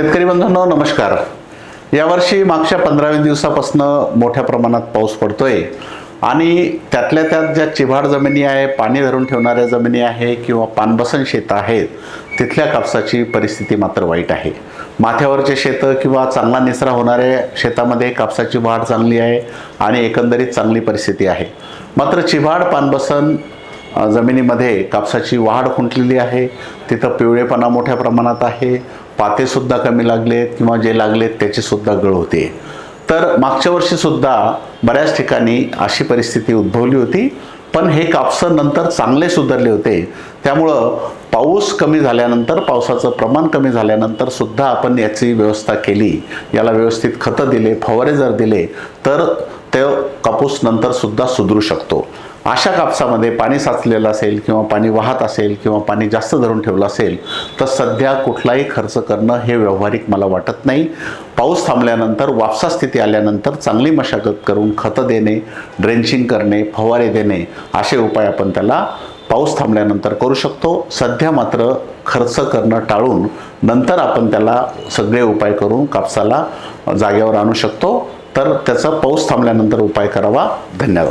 शेतकरी बंधूंनो नमस्कार. यावर्षी मागच्या पंधराव्या दिवसापासून मोठ्या प्रमाणात पाऊस पडतोय. आणि त्यातल्या त्यात ज्या चिभाड जमिनी आहे पाणी धरून ठेवणाऱ्या जमिनी आहे किंवा पानबसन शेतं आहेत तिथल्या कापसाची परिस्थिती मात्र वाईट आहे. माथ्यावरचे शेतं किंवा चांगला निचरा होणाऱ्या शेतामध्ये कापसाची वाढ चांगली आहे आणि एकंदरीत चांगली परिस्थिती आहे. मात्र चिभाड पानबसन जमिनीमध्ये कापसाची वाढ खुंटलेली आहे. तिथं पिवळेपणा मोठ्या प्रमाणात आहे. पातेसुद्धा कमी लागलेत किंवा जे लागलेत त्याचीसुद्धा गळ होते. तर मागच्या वर्षीसुद्धा बऱ्याच ठिकाणी अशी परिस्थिती उद्भवली होती. पण हे कापसं नंतर चांगले सुधारले होते. त्यामुळं पाऊस कमी झाल्यानंतर पावसाचं प्रमाण कमी झाल्यानंतर सुद्धा आपण याची व्यवस्था केली. याला व्यवस्थित खतं दिले फवारे जर दिले तर ते कापूस नंतर सुद्धा सुधरू शकतो. अशा कापसामध्ये पाणी साचलेलं असेल किंवा पाणी वाहत असेल किंवा पाणी जास्त धरून ठेवलं असेल तर सध्या कुठलाही खर्च करणं हे व्यावहारिक मला वाटत नाही. पाऊस थांबल्यानंतर वापसा स्थिती आल्यानंतर चांगली मशागत करून खतं देणे ड्रेंचिंग करणे फवारे देणे असे उपाय आपण त्याला पाऊस थांबल्यानंतर करू शकतो. सध्या मात्र खर्च करणं टाळून नंतर आपण त्याला सगळे उपाय करून कापसाला जागेवर आणू शकतो. तर त्याचा पाऊस थांबल्यानंतर उपाय करावा. धन्यवाद.